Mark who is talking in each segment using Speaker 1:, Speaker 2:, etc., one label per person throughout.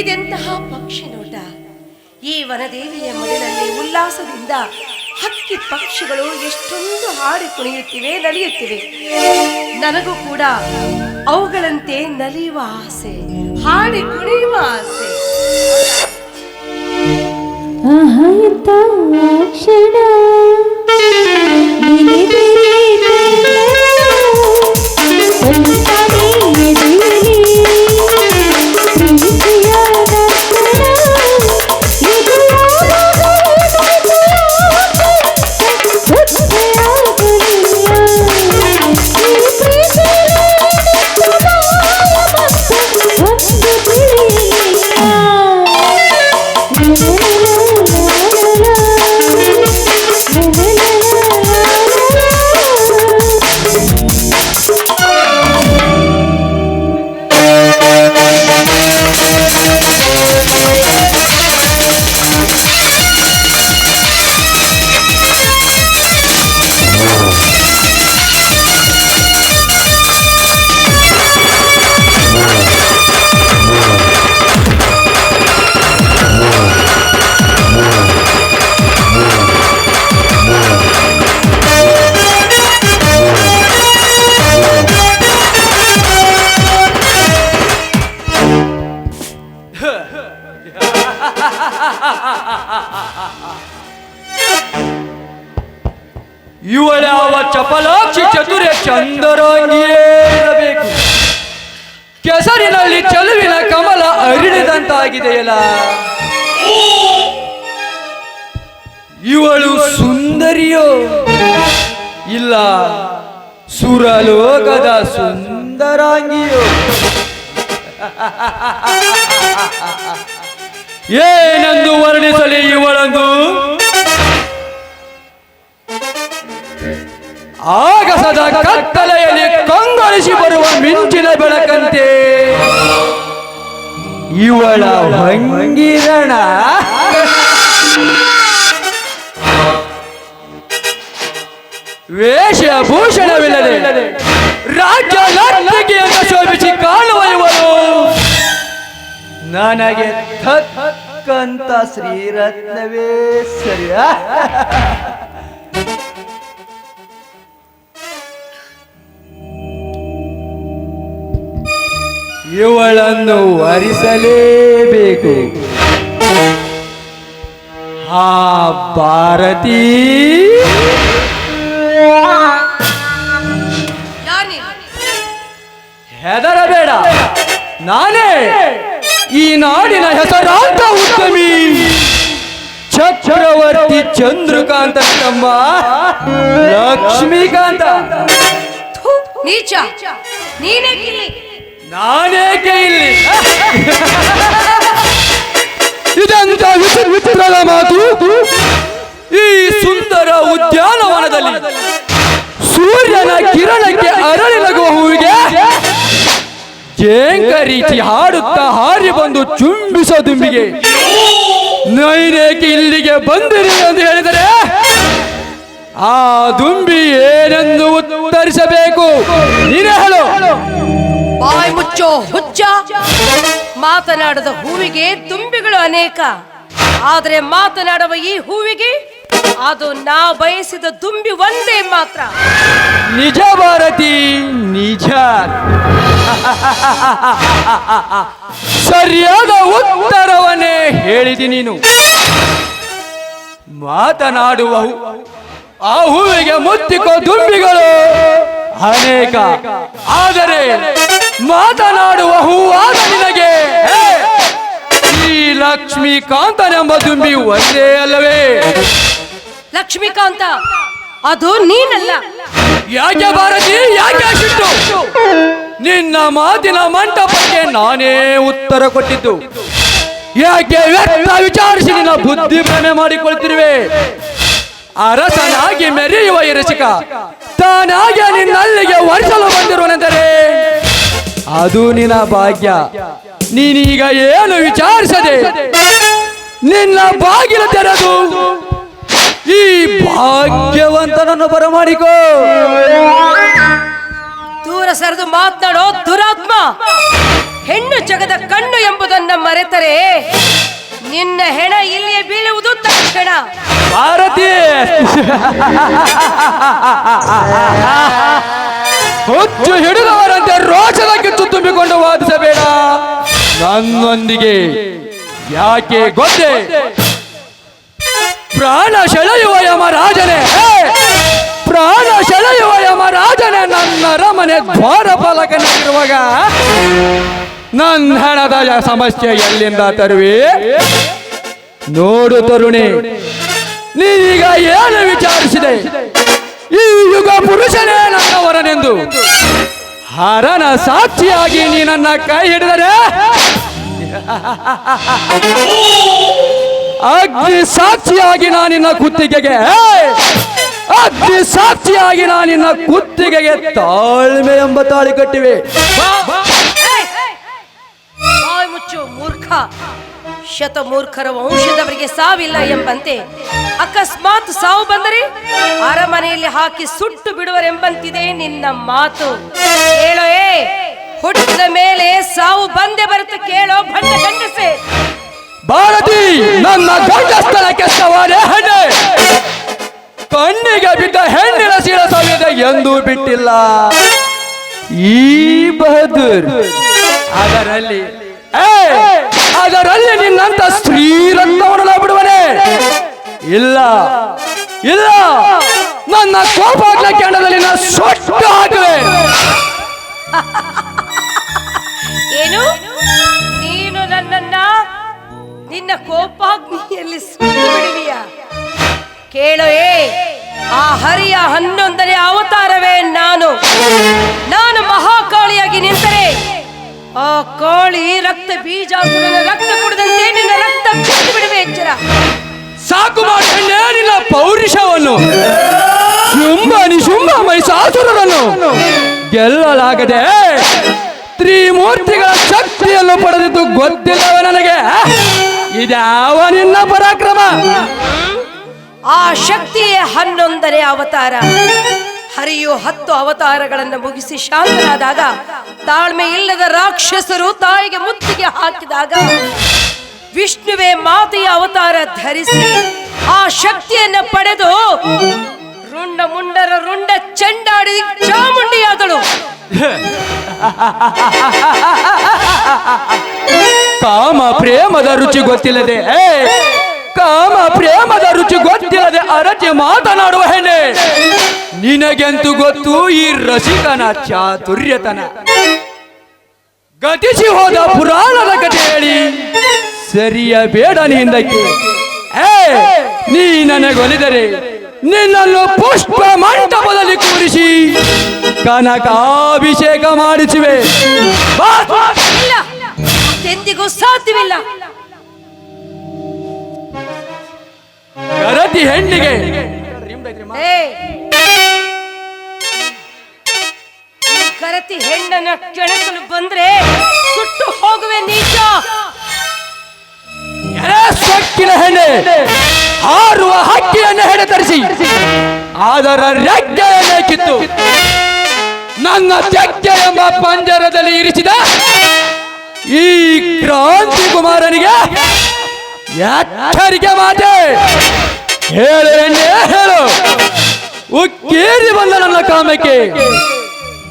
Speaker 1: ಇದೆಂತಹ ಪಕ್ಷಿ ನೋಟ? ಈ ವನದೇವಿಯ ಮಡಿಲಲ್ಲಿ ಉಲ್ಲಾಸದಿಂದ ಹಕ್ಕಿ ಪಕ್ಷಿಗಳು ಎಷ್ಟೊಂದು ಹಾಡಿ ಕುಣಿಯುತ್ತಿವೆ, ನಲಿಯುತ್ತಿವೆ. ನನಗೂ ಕೂಡ ಅವುಗಳಂತೆ ನಲಿಯುವ ಆಸೆ, ಹಾಡಿ ಕುಣಿಯುವ ಆಸೆ.
Speaker 2: ಕ್ಷಣ
Speaker 3: ಕೆಸರಿನಲ್ಲಿ ಚೆಲುವಿನ ಕಮಲ ಅರಿಳಿದಂತಾಗಿದೆಯಲ್ಲ? ಇವಳು ಸುಂದರಿಯೋ? ಇಲ್ಲ. ಸುರಲೋಕದ ಸುಂದರಾಂಗಿಯೋ? ಏನೆಂದು ವರ್ಣಿಸಲಿ ಇವಳನ್ನು? ಆಗಸದ ಕತ್ತಲೆಯಲ್ಲಿ ಕಂಗೊಳಿಸಿ ಬರುವ ಮಿಂಚಿನ ಬೆಳಕಂತೆ. ಇವಳ ಭಂಗಿರಣ ವೇಷಭೂಷಣವಿಲ್ಲದೆ ರಾಜ್ಯ ನರ್ತಕಿಯನ್ನು ಶೋಭಿಸಿ ಕಾಣುವ ನನಗೆ ಥಕ್ಕಂತ ಶ್ರೀರತ್ನವೇ ಸರಿಯಾ? ಇವಳನ್ನು ವರಿಸಲೇಬೇಕು. ಹಾ ಭಾರತೀ. ಹೆದರಬೇಡ. ನಾನೇ ಈ ನಾಡಿನ ಹೆಸರಾಂತ ಉದ್ಯಮಿ ಚಕ್ರವರ್ತಿ ಚಂದ್ರಕಾಂತ ತಮ್ಮ. ಲಕ್ಷ್ಮೀಕಾಂತ.
Speaker 1: ನೀಚ. ನೀನೇ ಕಿಲ್ಲಿ
Speaker 3: ನಾನೇಕೆ ಇಲ್ಲಿ? ಇದೆಂತ ವಿಚಿತ್ರ ವಿಚಿತ್ರದ ಮಾತು. ಈ ಸುಂದರ ಉದ್ಯಾನವನದಲ್ಲಿ ಸೂರ್ಯನ ಕಿರಣಕ್ಕೆ ಅರಳಿಲಗುವ ಹೂವಿಗೆ ಜೇಂಕ ರೀತಿ ಹಾಡುತ್ತಾ ಹಾರಿ ಬಂದು ಚುಂಬಿಸೋ ದುಂಬಿಗೆ. ನೈನೇಕೆ ಇಲ್ಲಿಗೆ ಬಂದಿರಿ ಎಂದು ಹೇಳಿದರೆ ಆ ದುಂಬಿ ಏನೆಂದು ಉತ್ತರಿಸಬೇಕು? ನೀನೇ ಹೇಳು.
Speaker 1: ಬಾಯ್ ಮುಚ್ಚೋ ಹುಚ್ಚ. ಮಾತನಾಡದ ಹೂವಿಗೆ ತುಂಬಿಗಳು ಅನೇಕ. ಆದರೆ ಮಾತನಾಡುವ ಈ ಹೂವಿಗೆ? ಅದು ನಾ ಬಯಸಿದ ತುಂಬಿ ಒಂದೇ ಮಾತ್ರ.
Speaker 3: ನಿಜ ಭಾರತಿ, ನಿಜ. ಸರಿಯಾದ ಉತ್ತರವನ್ನೇ ಹೇಳಿದಿ ನೀನು. ಮಾತನಾಡುವ ಆ ಹೂವಿಗೆ ಮುತ್ತಿಕೋ ದುಂಬಿಗಳು ಅನೇಕ. ಆದರೆ ಮಾತನಾಡುವ ಹೂವಾದ ನಿನಗೆ. ಲಕ್ಷ್ಮೀಕಾಂತ ಈ ಲಕ್ಷ್ಮೀಕಾಂತನೆಂಬ ದುಂಬಿ ಒಂದೇ ಅಲ್ಲವೇ?
Speaker 1: ಲಕ್ಷ್ಮೀಕಾಂತ ಅದು ನೀನಲ್ಲ.
Speaker 3: ಯಾಕೆ ಭಾರತಿ ಯಾಕೆ ಸಿಟ್ಟು ನಿನ್ನ ಮಾತಿನ ಮಂಟಪಕ್ಕೆ ನಾನೇ ಉತ್ತರ ಕೊಟ್ಟಿದ್ದು. ಯಾಕೆ ವಿಚಾರಿಸಿ ನಿನ್ನ ಬುದ್ಧಿ ಭ್ರಮೆ ಮಾಡಿಕೊಳ್ತಿರುವೆ? ಅರಸನಾಗಿ ಮೆರೆಯುವ ಇರಸಿಕ ತಾನಾಗೆ ನಿನ್ನಲ್ಲಿಗೆ ವರ್ಷಲು ಬಂದಿರುವನೆಂದರೆ ಅದು ನಿನ್ನ ಭಾಗ್ಯ. ನೀನೀಗ ಏನು ವಿಚಾರಿಸದೆ? ನಿನ್ನ ಬಾಗಿಲು ತೆರೆದು ಈ ಭಾಗ್ಯವಂತನನ್ನು ಬರಮಾಡಿಕೋ.
Speaker 1: ದೂರ ಸರಿದು ಮಾತನಾಡೋ ದುರಾತ್ಮ. ಹೆಣ್ಣು ಜಗದ ಕಣ್ಣು ಎಂಬುದನ್ನ ಮರೆತರೆ. ನಿನ್ನ ಹೆಣ ಇಲ್ಲಿಯೇ ಬೀಳುವುದು ತಕ್ಷಣ
Speaker 3: ಭಾರತಿ. ಹುಚ್ಚು ಹಿಡಿದವರಂತೆ ರೋಷದ ಕಿತ್ತು ತುಂಬಿಕೊಂಡು ವಾದಿಸಬೇಡ. ನನ್ನೊಂದಿಗೆ ಯಾಕೆ ಗೊತ್ತೆ ಪ್ರಾಣ ಸೆಳೆಯುವ ಯಮರಾಜನೇ. ರಾಜನೇ ಪ್ರಾಣ ಸೆಳೆಯುವ ಯಮರಾಜನೇ ನನ್ನ ಅರಮನೆ ದ್ವಾರಪಾಲಕನಾಗಿರುವಾಗ ನನ್ನ ಹಣದ ಸಮಸ್ಯೆ ಎಲ್ಲಿಂದ ತರುವೆ? ನೋಡು ತರುಣಿ ಈಗ ಏನು ವಿಚಾರಿಸಿದೆ? ಈ ಯುಗ ಪುರುಷನೇ ನನ್ನವರನೆಂದು. ಹರನ ಸಾಕ್ಷಿಯಾಗಿ ನೀ ನನ್ನ ಕೈ ಹಿಡಿದರೆ. ಅಗ್ನಿ ಸಾಕ್ಷಿಯಾಗಿ ನಾನಿನ್ನ ಕುತ್ತಿಗೆಗೆ. ಅಗ್ನಿ ಸಾಕ್ಷಿಯಾಗಿ ನಾನಿನ್ನ ಕುತ್ತಿಗೆಗೆ ತಾಳ್ಮೆ ಎಂಬ ತಾಳಿ ಕಟ್ಟಿವೆ.
Speaker 1: ಮುಚ್ಚು, ಮೂರ್ಖ. ಶತ ಮೂರ್ಖರ ವಂಶದವರಿಗೆ ಸಾವಿಲ್ಲ ಎಂಬಂತೆ ಅಕಸ್ಮಾತ್ ಸಾವು ಬಂದರೆ ಅರಮನೆಯಲ್ಲಿ ಹಾಕಿ ಸುಟ್ಟು ಬಿಡುವರೆಂಬಂತಿದೆ ನಿನ್ನ ಮಾತು. ಹೇಳೋ ಏ, ಹುಟ್ಟಿದ ಮೇಲೆ ಸಾವು ಬಂದೆ ಬರುತ್ತೆ ಕೇಳೋ, ಭಂಡ ಗಂಡಸೆ.
Speaker 3: ಭಾರತಿ, ನನ್ನ ಗಂಡಸ್ಥಳಕ್ಕೆ ಸವಾರೇ ಹೆಣ್ಣೆ. ಕಣ್ಣಿಗೆ ಬಿದ್ದ ಹೆಣ್ಣಿನ ಸೀಳ ಸವಿಯದೆ ಎಂದೂ ಬಿಟ್ಟಿಲ್ಲ. ಈ ಬಹದ್ದೂರ್, ಅದರಲ್ಲಿ ಅದರಲ್ಲಿ ನಿನ್ನಂತ ಸ್ತ್ರೀರತ್ನವನ್ನ ಬಿಡುವನೆ! ಇಲ್ಲ! ಇಲ್ಲ! ನನ್ನ ಕೋಪ ಕೆಂಡದಲ್ಲಿ ನಾನು ಸೊಟ್ಟು ಹಾಕುವೆ
Speaker 1: ಏನು? ನೀನು ನನ್ನನ್ನ ನಿನ್ನ ಕೋಪಾಗ್ನಿಯಲ್ಲಿ ಸುಟ್ಟು ಕೇಳೋ, ಏ, ಆ ಹರಿಯ ಹನ್ನೊಂದನೇ ಅವತಾರವೇ ನಾನು. ನಾನು ಮಹಾಕಾಳಿಯಾಗಿ ನಿಂತರೆ. ಆ ಕಾಳಿ ರಕ್ತ ಬೀಜ ರಕ್ತ ಕುಡಿದಂತೆ ನಿನ್ನ ರಕ್ತ ಕುಡಿದು ಬಿಡುವೆ ಎಚ್ಚರ
Speaker 3: ಸಾಕು ಮಾಡಿ ಪೌರುಷವನ್ನು. ಶುಂಭ ನಿಶುಂಭ ಮೈಸಾಸುರರನ್ನು. ಗೆಲ್ಲಲಾಗದೆ ತ್ರಿಮೂರ್ತಿಗಳ ಶಕ್ತಿಯನ್ನು ಪಡೆದಿದ್ದು ಗೊತ್ತಿಲ್ಲವ ನನಗೆ. ಇದಾವ ನಿನ್ನ ಪರಾಕ್ರಮ?
Speaker 1: ಆ ಶಕ್ತಿಯೇ ಹನ್ನೊಂದನೇ ಅವತಾರ. ಹರಿಯು ಹತ್ತು ಅವತಾರಗಳನ್ನು ಮುಗಿಸಿ ಶಾಂತನಾದಾಗ, ತಾಳ್ಮೆ ಇಲ್ಲದ ರಾಕ್ಷಸರು ತಾಯಿಗೆ ಮುತ್ತಿಗೆ ಹಾಕಿದಾಗ, ವಿಷ್ಣುವೇ ಮಾತೆಯ ಅವತಾರ ಧರಿಸಿ ಆ ಶಕ್ತಿಯನ್ನು ಪಡೆದು ರುಂಡ ಮುಂಡರ ರುಂಡ ಚೆಂಡಾಡಿ ಚಾಮುಂಡಿಯಾದಳು.
Speaker 3: ಕಾಮ ಪ್ರೇಮದ ರುಚಿ ಗೊತ್ತಿಲ್ಲದೆ ಕಾಮ ಪ್ರೇಮದ ರುಚಿ ಗೊತ್ತಿಲ್ಲದೆ ಅರಚಿ ಮಾತನಾಡುವ ಹೆಣ್ಣೆ. ನಿನಗೆಂತೂ ಗೊತ್ತು ಈ ರಸಿಕನ ಚಾತುರ್ಯತನ. ಗತಿಸಿ ಹೋದ ಪುರಾಣದ ಕಥೆ ಹೇಳಿ. ಸರಿಯ ಬೇಡ ನಿಂದಕ್ಕೆ ಏ ನೀ ನನಗೊಲಿದರೆ ನಿನ್ನನ್ನು ಪುಷ್ಪ ಮಂಟಪದಲ್ಲಿ ಕೂರಿಸಿ ಕನಕಾಭಿಷೇಕ ಮಾಡಿಸುವೆ.
Speaker 1: ಎಂದಿಗೂ ಸಾಧ್ಯವಿಲ್ಲ.
Speaker 3: ಗರತಿ ಹೆಣ್ಣಿಗೆ.
Speaker 1: ಕರತಿ ಹೆಣ್ಣನ್ನ ಕೆಣಕಲು ಬಂದ್ರೆ ಸುಟ್ಟು ಹೋಗುವೆ ನೀಚ.
Speaker 3: ಸೊಕ್ಕಿನ ಹೆಣ್ಣೆ ಹಾರುವ ಹಕ್ಕಿಯನ್ನು ಹೆಣೆ ತರಿಸಿ ಅದರ ರೆಕ್ಕೆಯನ್ನೇ ಕಿತ್ತು. ನನ್ನ ತೆಕ್ಕೆ ಎಂಬ ಪಂಜರದಲ್ಲಿ ಇರಿಸಿದ ಈ ಕ್ರಾಂತಿ ಕುಮಾರನಿಗೆ ಎಚ್ಚರಿಕೆ ಮಾತೆ. ಹೇಳು ಹೇಳು ಉಕ್ಕೇರಿ ಬಂದ ನನ್ನ ಕಾಮಕ್ಕೆ.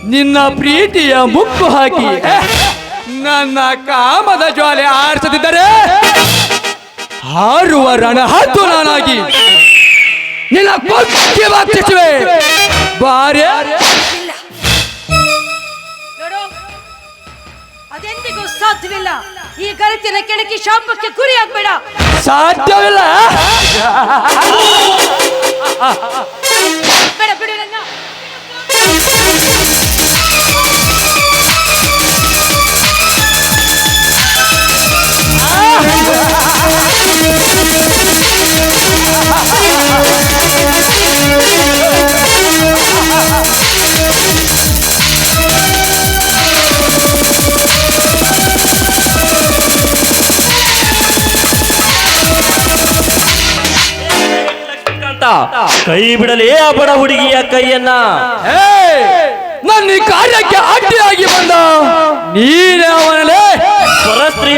Speaker 3: ನಿನ್ನ ಪ್ರೀತಿಯ ಮುಕ್ಕು ಹಾಕಿ. ನನ್ನ ಕಾಮದ ಜ್ವಾಲೆ ಆರಿಸದಿದ್ದರೆ ಹಾರುವ ರಣ ಹತ್ತು ನಾನಾಗಿ ನಿನ್ನ ಕೊಕ್ಕಿ ಬಾಚಿಸುವೆ ಬಾರೆ.
Speaker 1: ಅದೆಂದಿಗೂ ಸಾಧ್ಯವಿಲ್ಲ. ಈ ಕರತಿನ ಕೆಣಕಿ ಶಾಪಕ್ಕೆ ಗುರಿ ಆಗ್ಬೇಡ.
Speaker 3: ಸಾಧ್ಯವಿಲ್ಲ.
Speaker 1: ಬೇಡ ಬಿಡು ನನ್ನ.
Speaker 4: ಕೈ ಬಿಡಲೇ ಆ ಬಡ ಹುಡುಗಿಯ ಕೈಯನ್ನ.
Speaker 3: ನನ್ನ ಕಾರ್ಯಕ್ಕೆ ಅಡ್ಡಿಯಾಗಿ ಬಂದ. ನೀನೇ ಅವನಲ್ಲೇ.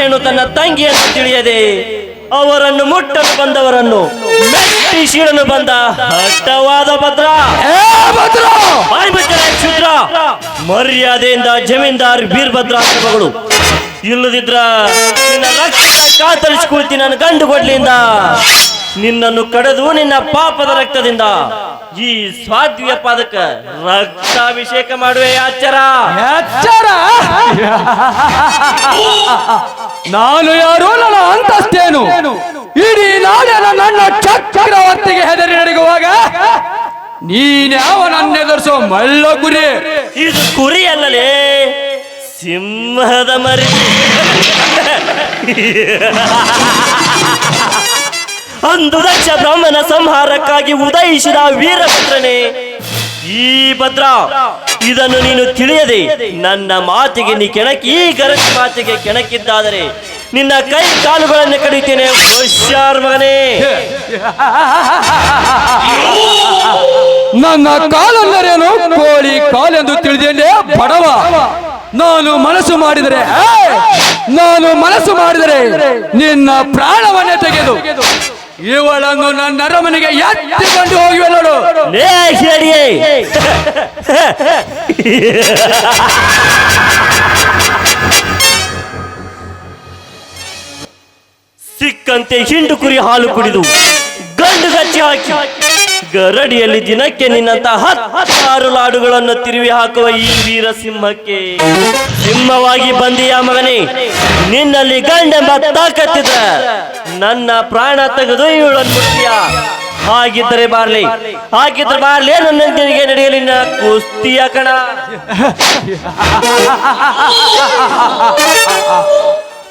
Speaker 4: ಹೆಣ್ಣು ತನ್ನ ತಂಗಿಯನ್ನು ತಿಳಿಯದೆ ಅವರನ್ನು ಮುಟ್ಟಲು ಬಂದವರನ್ನು ಮೆಟ್ಟಿ ಶೀಳಲು ಬಂದ. ಹಟ್ಟವಾದ ಭದ್ರ.
Speaker 3: ಭದ್ರ!
Speaker 4: ಕ್ಷುದ್ರ. ಮರ್ಯಾದೆಯಿಂದ ಜಮೀನ್ದಾರ್ ವೀರಭದ್ರ ಆಶ್ರಮಗಳು ಮಗಳು. ಇಲ್ಲದಿದ್ರ ನಿನ್ನ ರಕ್ತ ಕಾತರಿಸಿಕೊಳ್ತೀನಿ ನನ್ನ ಗಂಡು ಕೊಡ್ಲಿಂದ. ನಿನ್ನನ್ನು ಕಡೆದು ನಿನ್ನ ಪಾಪದ ರಕ್ತದಿಂದ. ಈ ಸ್ವಾದ್ವಿಯ ಪಾದಕ ರಕ್ತಾಭಿಷೇಕ ಮಾಡುವೆ ಆಚಾರ
Speaker 3: ಆಚಾರ ನಾನು ಯಾರು ನನ್ನ ಅಂತಸ್ತೇನು? ಇಡೀ ನಾಡಿನ ನನ್ನ ಚಕ್ರವರ್ತಿಗೆ ಹೆದರಿ ನಡಗುವಾಗ ನೀನ್ಯಾವ ನನ್ನ ಎದುರಿಸೋ ಮಳ್ಳ ಗುರಿ
Speaker 4: ಇದು ಕುರಿ ಅಲ್ಲಲೇ ಸಿಂಹದ ಮರಿ. ಅಂದು ದಕ್ಷ ಬ್ರಾಹ್ಮಣ ಸಂಹಾರಕ್ಕಾಗಿ ಉದಯಿಸಿದ ವೀರಭದ್ರನೇ, ಈ ಭದ್ರ, ಇದನ್ನು ನೀನು ತಿಳಿಯದೆ, ನನ್ನ ಮಾತಿಗೆ ನೀ ಕೆಣಕಿ, ಈ ಗರಜ ಮಾತಿಗೆ ಕೆಣಕಿದ್ದಾದರೆ ನಿನ್ನ ಕೈ ಕಾಲುಗಳನ್ನು ಕಡಿತೇನೆ, ಹುಷಾರ್ ಮಗನೇ.
Speaker 3: ನನ್ನ ಕಾಲಂದರೇನು ಕೋಳಿ ಕಾಲೆಂದು ತಿಳಿದೇನೆ ಬಡವ? ನಾನು ಮನಸ್ಸು ಮಾಡಿದರೆ ನಾನು ಮನಸ್ಸು ಮಾಡಿದರೆ ನಿನ್ನ ಪ್ರಾಣವನ್ನೇ ತೆಗೆದು ಇವಳನ್ನು ನನ್ನ ಅರಮನೆಗೆ ಎತ್ತಿಕೊಂಡು ಹೋಗಿವೆ ನೋಡು.
Speaker 4: ಲೇ ಸಿಕ್ಕಂತೆ ಹಿಂಡು ಕುರಿ ಹಾಲು ಕುಡಿದು ಗಂಡು ಗಚ್ಚಿ ಹಾಕಿ ಗರಡಿಯಲ್ಲಿ ದಿನಕ್ಕೆ ನಿನ್ನಂತ ಹತ್ತಾರು ಲಾಡುಗಳನ್ನು ತಿರುವಿ ಹಾಕುವ ಈ ವೀರ ಸಿಂಹಕ್ಕೆ. ಸಿಂಹವಾಗಿ ಬಂದಿಯ ಮಗನೇ, ನಿನ್ನಲ್ಲಿ ಗಂಡೆಂಬ ತಾಕತ್ತಿದ್ರ. ನನ್ನ ಪ್ರಾಣ ತೆಗೆದು ಇವಳನ್ನು ಹಾಗಿದ್ದರೆ ಬಾರ್ಲಿ ಹಾಗಿದ್ರೆ ಬಾರ್ಲಿ, ನನ್ನ ನಿನಗೆ ನಡೆಯಲಿ ಕುಸ್ತಿಯ ಕಣ.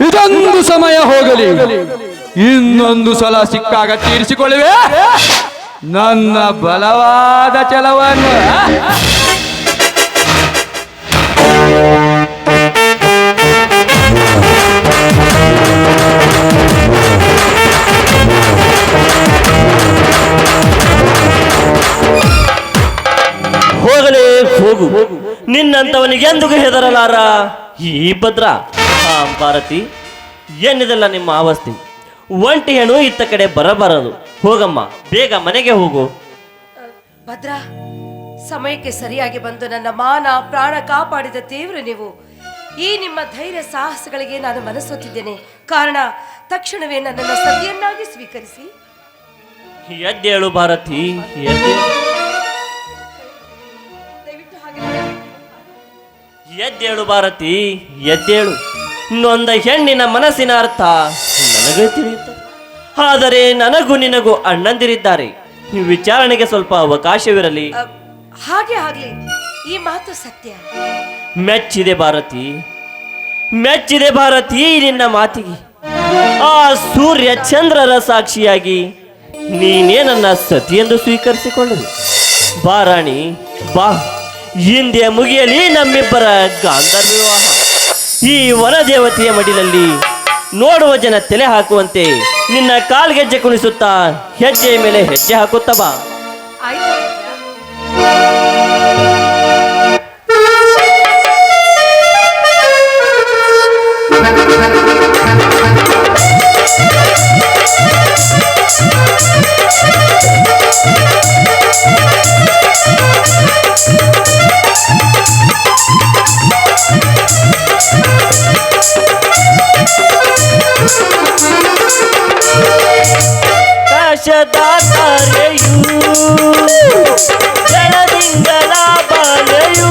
Speaker 3: ಇದೊಂದು ಸಮಯ ಹೋಗಲಿ. ಇನ್ನೊಂದು ಸಲ ಸಿಕ್ಕಾಗ ತೀರಿಸಿಕೊಳ್ಳುವೆ. ನನ್ನ ಬಲವಾದ ಛಲವನ್ನು
Speaker 4: ನಿನ್ನಂತವನಿಗೆ ಎಂದಿಗೂ ಹೆದರಲಾರ? ಈ ಭದ್ರ ಹಾ ಭಾರತಿ ಏನಿದೆಲ್ಲ ನಿಮ್ಮ ಅವಸ್ಥೆ ಒಂಟಿ ಹೆಣ್ಣು ಇತ್ತ ಕಡೆ ಬರಬಾರದು. ಹೋಗಮ್ಮ ಬೇಗ ಮನೆಗೆ ಹೋಗು.
Speaker 1: ಭದ್ರ ಸಮಯಕ್ಕೆ ಸರಿಯಾಗಿ ಬಂದು ನನ್ನ ಮಾನ ಪ್ರಾಣ ಕಾಪಾಡಿದ ದೇವರು ನೀವು. ಈ ನಿಮ್ಮ ಧೈರ್ಯ ಸಾಹಸಗಳಿಗೆ ನಾನು ಮನಸ್ಸೊತ್ತಿದ್ದೇನೆ ಕಾರಣ ತಕ್ಷಣವೇ ನನ್ನನ್ನು ಸತಿಯನ್ನಾಗಿ ಸ್ವೀಕರಿಸಿ.
Speaker 4: ಎದ್ದೇಳು ಭಾರತಿ ಎದ್ದೇಳು. ಎದ್ದೇಳು ಭಾರತಿ ಎದ್ದೇಳು. ನೊಂದ ಹೆಣ್ಣಿನ ಮನಸ್ಸಿನ ಅರ್ಥ ನನಗೆ ತಿಳಿಯುತ್ತೆ. ಆದರೆ ನನಗೂ ನಿನಗೂ ಅಣ್ಣಂದಿರಿದ್ದಾರೆ. ವಿಚಾರಣೆಗೆ ಸ್ವಲ್ಪ ಅವಕಾಶವಿರಲಿ.
Speaker 1: ಹಾಗೆ ಆಗ್ಲಿ. ಈ ಮಾತು ಸತ್ಯ.
Speaker 4: ಮೆಚ್ಚಿದೆ ಭಾರತಿ. ಮೆಚ್ಚಿದೆ ಭಾರತಿ ನಿನ್ನ ಮಾತಿಗೆ. ಆ ಸೂರ್ಯ ಚಂದ್ರರ ಸಾಕ್ಷಿಯಾಗಿ ನೀನೇ ನನ್ನ ಸತಿಯೆಂದು ಸ್ವೀಕರಿಸಿಕೊಳ್ಳುದು ಬಾರಾಣಿ ಬಾ. ಹಿಂದೆ ಮುಗಿಯಲಿ ನಮ್ಮಿಬ್ಬರ ಗಾಂಧರ್ವ ವಿವಾಹ. ಈ ವನದೇವತೆಯ ಮಡಿಲಲ್ಲಿ ನೋಡುವ ಜನ ತಲೆ ಹಾಕುವಂತೆ ನಿನ್ನ ಕಾಲ್ಗೆಜ್ಜೆ ಕುಣಿಸುತ್ತಾ ಹೆಜ್ಜೆಯ ಮೇಲೆ ಹೆಜ್ಜೆ ಹಾಕುತ್ತಾ ಬಾ
Speaker 1: ಆಯ್ತು
Speaker 4: ಕಾಶದಾತಾರೆಯು ಬೆಳದಿಂಗಳ ಬಾಲೆಯು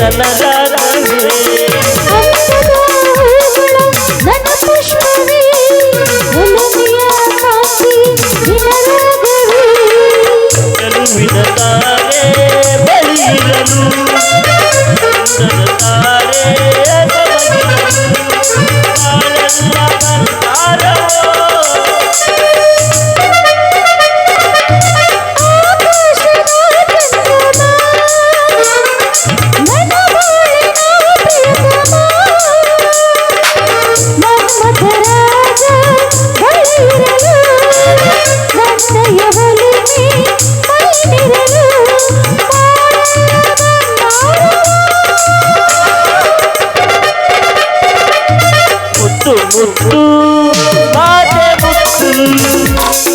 Speaker 2: ನನ್ನ ರಾಗವೇ बाटे मुक्ति